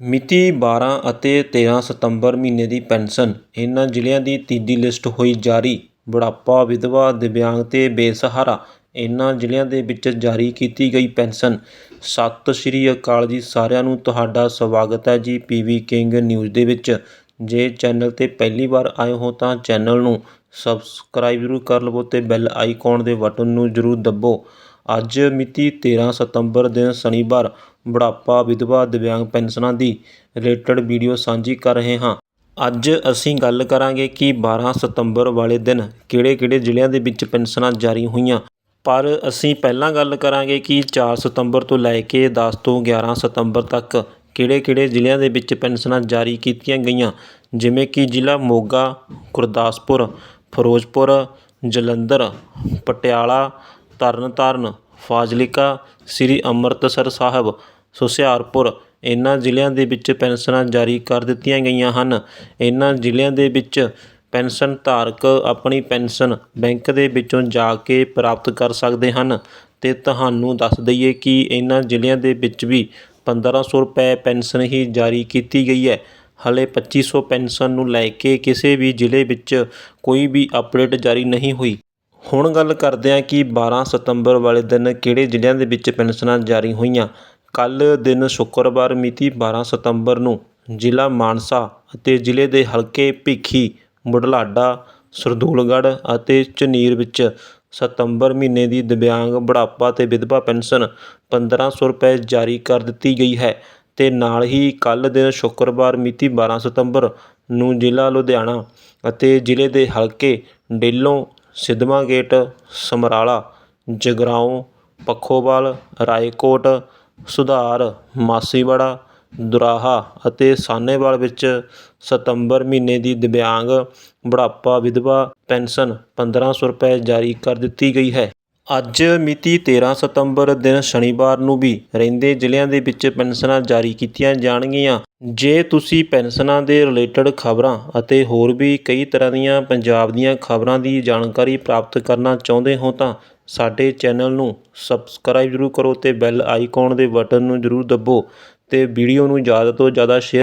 ਮਿਤੀ 12 ਅਤੇ 13 ਸਤੰਬਰ ਮਹੀਨੇ ਦੀ ਪੈਨਸ਼ਨ। ਇਹਨਾਂ ਜ਼ਿਲ੍ਹਿਆਂ ਦੀ ਤੀਜੀ ਲਿਸਟ ਹੋਈ ਜਾਰੀ। ਬੁਢਾਪਾ ਵਿਧਵਾ ਦਿਵਿਆਂਗ ਅਤੇ ਬੇਸਹਾਰਾ। ਇਹਨਾਂ ਜ਼ਿਲ੍ਹਿਆਂ ਦੇ ਵਿੱਚ ਜਾਰੀ ਕੀਤੀ ਗਈ ਪੈਨਸ਼ਨ। ਸਤਿ ਸ਼੍ਰੀ ਅਕਾਲ ਜੀ ਸਾਰਿਆਂ ਨੂੰ। ਤੁਹਾਡਾ ਸਵਾਗਤ ਹੈ ਜੀ ਪੀਵੀ ਕਿੰਗ ਨਿਊਜ਼ ਦੇ ਵਿੱਚ। ਜੇ ਚੈਨਲ ਤੇ ਪਹਿਲੀ ਵਾਰ ਆਏ ਹੋ ਤਾਂ ਚੈਨਲ ਨੂੰ ਸਬਸਕ੍ਰਾਈਬ ਜ਼ਰੂਰ ਕਰ ਲਵੋ ਤੇ ਬੈਲ ਆਈਕਨ ਦੇ ਬਟਨ ਨੂੰ ਜ਼ਰੂਰ ਦੱਬੋ। ਅੱਜ ਮਿਤੀ 13 ਸਤੰਬਰ ਦਿਨ ਸ਼ਨੀਵਾਰ, ਬੁਢਾਪਾ ਵਿਧਵਾ ਦਿਵਿਆਂਗ ਪੈਨਸ਼ਨਾਂ ਦੀ ਰਿਲੇਟਡ ਵੀਡੀਓ ਸਾਂਝੀ ਕਰ ਰਹੇ ਹਾਂ। ਅੱਜ ਅਸੀਂ ਗੱਲ ਕਰਾਂਗੇ ਕਿ 12 ਸਤੰਬਰ ਵਾਲੇ ਦਿਨ ਕਿਹੜੇ-ਕਿਹੜੇ ਜ਼ਿਲ੍ਹਿਆਂ ਦੇ ਵਿੱਚ ਪੈਨਸ਼ਨਾਂ ਜਾਰੀ ਹੋਈਆਂ। ਪਰ ਅਸੀਂ ਪਹਿਲਾਂ ਗੱਲ ਕਰਾਂਗੇ ਕਿ 4 ਸਤੰਬਰ ਤੋਂ ਲੈ ਕੇ 10 ਤੋਂ 11 ਸਤੰਬਰ ਤੱਕ ਕਿਹੜੇ-ਕਿਹੜੇ ਜ਼ਿਲ੍ਹਿਆਂ ਦੇ ਵਿੱਚ ਪੈਨਸ਼ਨਾਂ ਜਾਰੀ ਕੀਤੀਆਂ ਗਈਆਂ। ਜਿਵੇਂ ਕਿ ਜ਼ਿਲ੍ਹਾ ਮੋਗਾ, ਗੁਰਦਾਸਪੁਰ, ਫਿਰੋਜ਼ਪੁਰ, ਜਲੰਧਰ, ਪਟਿਆਲਾ, ਤਰਨਤਾਰਨ ਫਾਜ਼ਿਲਕਾ ਸ੍ਰੀ ਅੰਮ੍ਰਿਤਸਰ ਸਾਹਿਬ ਹੁਸ਼ਿਆਰਪੁਰ ਇਹਨਾਂ ਜ਼ਿਲ੍ਹਿਆਂ ਦੇ ਵਿੱਚ ਪੈਨਸ਼ਨਾਂ ਜਾਰੀ ਕਰ ਦਿੱਤੀਆਂ ਗਈਆਂ ਹਨ। ਇਹਨਾਂ ਜ਼ਿਲ੍ਹਿਆਂ ਦੇ ਵਿੱਚ ਪੈਨਸ਼ਨ ਧਾਰਕ ਆਪਣੀ ਪੈਨਸ਼ਨ ਬੈਂਕ ਦੇ ਵਿੱਚੋਂ ਜਾ ਕੇ ਪ੍ਰਾਪਤ ਕਰ ਸਕਦੇ ਹਨ। ਅਤੇ ਤੁਹਾਨੂੰ ਦੱਸ ਦਈਏ ਕਿ ਇਹਨਾਂ ਜ਼ਿਲ੍ਹਿਆਂ ਦੇ ਵਿੱਚ ਵੀ ਪੰਦਰਾਂ ਸੌ ਰੁਪਏ ਪੈਨਸ਼ਨ ਹੀ ਜਾਰੀ ਕੀਤੀ ਗਈ ਹੈ। ਹਾਲੇ ਪੱਚੀ ਸੌ ਪੈਨਸ਼ਨ ਨੂੰ ਲੈ ਕੇ ਕਿਸੇ ਵੀ ਜ਼ਿਲ੍ਹੇ ਵਿੱਚ ਕੋਈ ਵੀ ਅਪਡੇਟ ਜਾਰੀ ਨਹੀਂ ਹੋਈ। ਹੁਣ ਗੱਲ ਕਰਦੇ ਹਾਂ ਕਿ 12 ਸਤੰਬਰ ਵਾਲੇ ਦਿਨ ਕਿਹੜੇ ਜ਼ਿਲ੍ਹਿਆਂ ਦੇ ਵਿੱਚ ਪੈਨਸ਼ਨਾਂ ਜਾਰੀ ਹੋਈਆਂ? ਕੱਲ੍ਹ ਦਿਨ ਸ਼ੁੱਕਰਵਾਰ ਮਿਤੀ 12 ਸਤੰਬਰ ਨੂੰ ਜ਼ਿਲ੍ਹਾ ਮਾਨਸਾ ਅਤੇ ਜ਼ਿਲ੍ਹੇ ਦੇ ਹਲਕੇ ਭੀਖੀ ਬੁਢਲਾਡਾ ਸਰਦੂਲਗੜ੍ਹ ਅਤੇ ਝੁਨੀਰ ਵਿੱਚ ਸਤੰਬਰ ਮਹੀਨੇ ਦੀ ਦਿਵਿਆਂਗ ਬੁਢਾਪਾ ਅਤੇ ਵਿਧਵਾ ਪੈਨਸ਼ਨ ਪੰਦਰਾਂ ਸੌ ਰੁਪਏ ਜਾਰੀ ਕਰ ਦਿੱਤੀ ਗਈ ਹੈ ਅਤੇ ਨਾਲ ਹੀ ਕੱਲ੍ਹ ਦਿਨ ਸ਼ੁੱਕਰਵਾਰ ਮਿਤੀ 12 ਸਤੰਬਰ ਨੂੰ ਜ਼ਿਲ੍ਹਾ ਲੁਧਿਆਣਾ ਅਤੇ ਜ਼ਿਲ੍ਹੇ ਦੇ ਹਲਕੇ ਡੇਲੋਂ ਸਿਧਵਾਂ ਗੇਟ, ਸਮਰਾਲਾ ਜਗਰਾਓਂ ਪੱਖੋਵਾਲ, ਰਾਏਕੋਟ, ਸੁਧਾਰ, ਮਾਸੀਵਾੜਾ, ਦੁਰਾਹਾ ਅਤੇ ਸਾਹਨੇਵਾਲ ਵਿੱਚ ਸਤੰਬਰ ਮਹੀਨੇ ਦੀ ਦਿਵਿਆਂਗ ਬੁਢਾਪਾ ਵਿਧਵਾ ਪੈਨਸ਼ਨ ਪੰਦਰਾਂ ਸੌ ਰੁਪਏ ਜਾਰੀ ਕਰ ਦਿੱਤੀ ਗਈ ਹੈ। ਅੱਜ ਮਿਤੀ 13 ਸਤੰਬਰ ਦਿਨ ਸ਼ਨੀਵਾਰ ਨੂੰ ਵੀ ਰਹਿੰਦੇ ਜ਼ਿਲ੍ਹਿਆਂ ਦੇ ਵਿੱਚ ਪੈਨਸ਼ਨਾਂ ਜਾਰੀ ਕੀਤੀਆਂ ਜਾਣਗੀਆਂ। ਜੇ ਤੁਸੀਂ ਪੈਨਸ਼ਨਾਂ ਦੇ ਰਿਲੇਟਡ ਖਬਰਾਂ ਅਤੇ ਹੋਰ ਵੀ ਕਈ ਤਰ੍ਹਾਂ ਦੀਆਂ ਪੰਜਾਬ ਦੀਆਂ ਖਬਰਾਂ ਦੀ ਜਾਣਕਾਰੀ ਪ੍ਰਾਪਤ ਕਰਨਾ ਚਾਹੁੰਦੇ ਹੋ ਤਾਂ ਸਾਡੇ ਚੈਨਲ ਨੂੰ ਸਬਸਕ੍ਰਾਈਬ ਜ਼ਰੂਰ ਕਰੋ ਅਤੇ ਬੈਲ ਆਈਕਨ ਦੇ ਬਟਨ ਨੂੰ ਜ਼ਰੂਰ ਦੱਬੋ ਅਤੇ ਵੀਡੀਓ ਨੂੰ ਜ਼ਿਆਦਾ ਤੋਂ ਜ਼ਿਆਦਾ ਸ਼ੇਅਰ